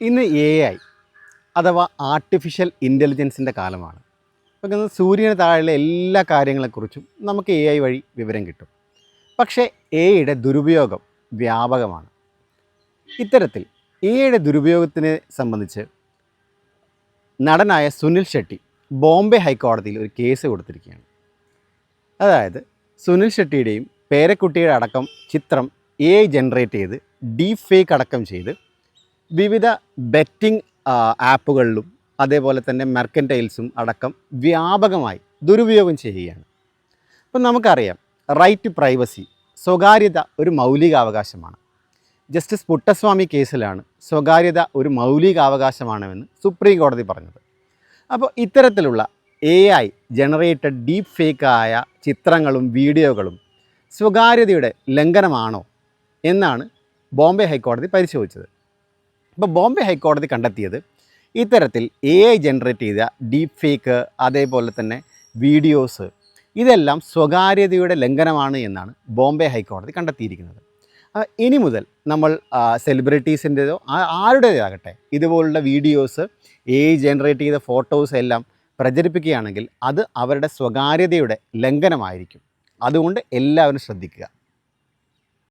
ഇന്ന് A I അഥവാ artificial ഇന്റലിജൻസിന്റെ കാലമാണ്. നമുക്ക് സൂര്യന് താഴെയുള്ള എല്ലാ കാര്യങ്ങളെക്കുറിച്ചും നമുക്ക് എ ഐ വഴി വിവരം കിട്ടും. പക്ഷേ എ ഐയുടെ ദുരുപയോഗം വ്യാപകമാണ്. ഇത്തരത്തിൽ എ ഐയുടെ ദുരുപയോഗത്തിനെ സംബന്ധിച്ച് നടനായ സുനിൽ ഷെട്ടി ബോംബെ ഹൈക്കോടതിയിൽ ഒരു കേസ് കൊടുത്തിരിക്കുകയാണ്. അതായത് സുനിൽ ഷെട്ടിയുടെയും പേരക്കുട്ടിയുടെ അടക്കം ചിത്രം എ ജനറേറ്റ് ചെയ്ത് ഡീപ് ഫേക്ക് അടക്കം ചെയ്ത് വിവിധ ബെറ്റിംഗ് ആപ്പുകളിലും അതേപോലെ തന്നെ മെർക്കന്റൈൽസും അടക്കം വ്യാപകമായി ദുരുപയോഗം ചെയ്യുകയാണ്. അപ്പം നമുക്കറിയാം റൈറ്റ് ടു പ്രൈവസി സ്വകാര്യത ഒരു മൗലികാവകാശമാണ്. ജസ്റ്റിസ് പുട്ടസ്വാമി കേസിലാണ് സ്വകാര്യത ഒരു മൗലികാവകാശമാണെന്ന് സുപ്രീം കോടതി പറഞ്ഞത്. അപ്പോൾ ഇത്തരത്തിലുള്ള എ ഐ ജനറേറ്റഡ് ഡീപ്പ് ഫേക്കായ ചിത്രങ്ങളും വീഡിയോകളും സ്വകാര്യതയുടെ ലംഘനമാണോ എന്നാണ് ബോംബെ ഹൈക്കോടതി പരിശോധിച്ചത്. അപ്പോൾ ബോംബെ ഹൈക്കോടതി കണ്ടെത്തിയത് ഇത്തരത്തിൽ എ ഐ ജനറേറ്റ് ചെയ്ത ഡീപ് ഫേക്ക് അതേപോലെ തന്നെ വീഡിയോസ് ഇതെല്ലാം സ്വകാര്യതയുടെ ലംഘനമാണ് എന്നാണ് ബോംബെ ഹൈക്കോടതി കണ്ടെത്തിയിരിക്കുന്നത്. ഇനി മുതൽ നമ്മൾ സെലിബ്രിറ്റീസിന്റെതോ ആരുടേതാകട്ടെ ഇതുപോലുള്ള വീഡിയോസ് എ ജനറേറ്റ് ചെയ്ത ഫോട്ടോസ് എല്ലാം പ്രചരിപ്പിക്കുകയാണെങ്കിൽ അത് അവരുടെ സ്വകാര്യതയുടെ ലംഘനമായിരിക്കും. അതുകൊണ്ട് എല്ലാവരും ശ്രദ്ധിക്കുക.